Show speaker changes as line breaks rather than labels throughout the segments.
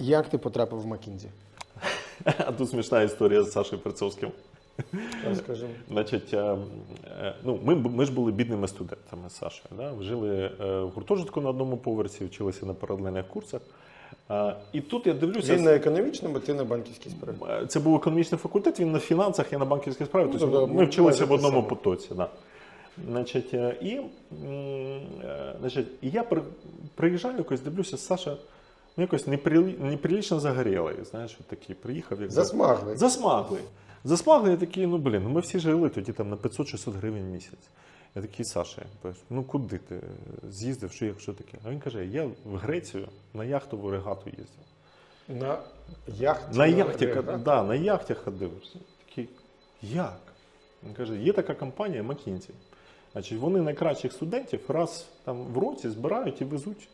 як ти потрапив в Макінзі?
А тут смішна історія з Сашою Перцовським.
Розкажи.
Значить, е, е, ну, ми, ми ж були бідними студентами з Сашою. Да? Жили е, в гуртожитку на одному поверсі, вчилися на паралельних курсах. І тут я дивлюся.
Він на економічному, ти на банківській справі.
Е, Це був економічний факультет, він на фінансах, я на банківській справі.
Ну,
тобто
тобто
ми вчилися в одному потоці. Да. Значить, і, значить, і я при, приїжджаю, якось дивлюся, Саша ну, якось неприлі, неприлічно загорілий. Знаєш, от такий приїхав. Якби.
Засмаглий.
Засмаглий. Засмаглий, я такий, ну блін, ну ми всі жили тоді там на 500-600 гривень в місяць. Я такий, Саша, ну куди ти з'їздив, що як що таке? А він каже, я в Грецію на яхтову регату їздив.
На яхті.
На яхті,
регат.
да, на яхті ходив. Такий, як? Він каже, є така компанія McKinsey. Значить, вони найкращих студентів раз там в році збирають і везуть,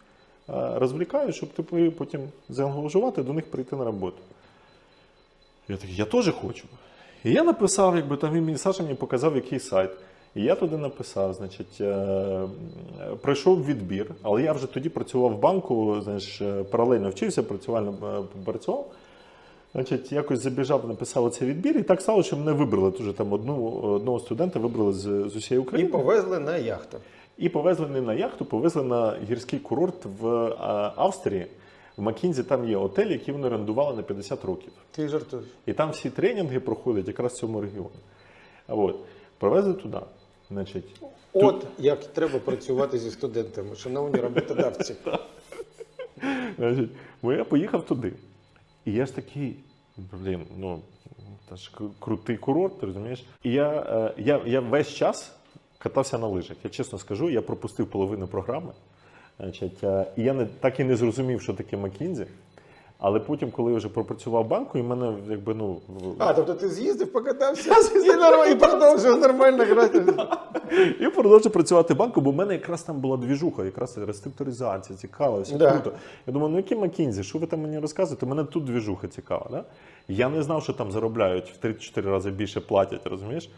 е, розвлікають, щоб типу, потім заангажувати до них прийти на роботу. Я такий, я теж хочу. І я написав, якби там він Саша мені показав, який сайт. І я туди написав, значить, е, пройшов відбір, але я вже тоді працював в банку, знаєш, е, паралельно вчився, працювально е, працював. Значить, якось забіжав, написав оцей відбір, і так стало, що мене вибрали. Дуже там одну, одного студента вибрали з, з усієї
І повезли на яхту.
І повезли не на яхту, повезли на гірський курорт в а, Австрії. В Макінзі там є отель, який вони орендували на 50 років.
Ти жартуєш.
І там всі тренінги проходять якраз в цьому регіоні. От, привезли туди. Значить,
От як треба працювати зі студентами, шановні роботодавці.
Значить, бо я поїхав туди. І я ж такий, блін, ну, це ж крутий курорт, розумієш? І я, е, я, я весь час катався на лижах. Я чесно скажу, я пропустив половину програми. Значить, е, і я не, так і не зрозумів, що таке Макінзі. Але потім, коли я вже пропрацював банку, і мене якби ну
А, тобто ти з'їздив, покатався і, продовжив нормально грати.
І продовжую працювати в банку, бо в мене якраз там була двіжуха, якраз реструктуризація, цікаво, все круто. Я думаю, ну які Макінзі, що ви там мені розказуєте? Мене тут двіжуха цікава. Да? Я не знав, що там заробляють в 3-4 рази більше платять, розумієш?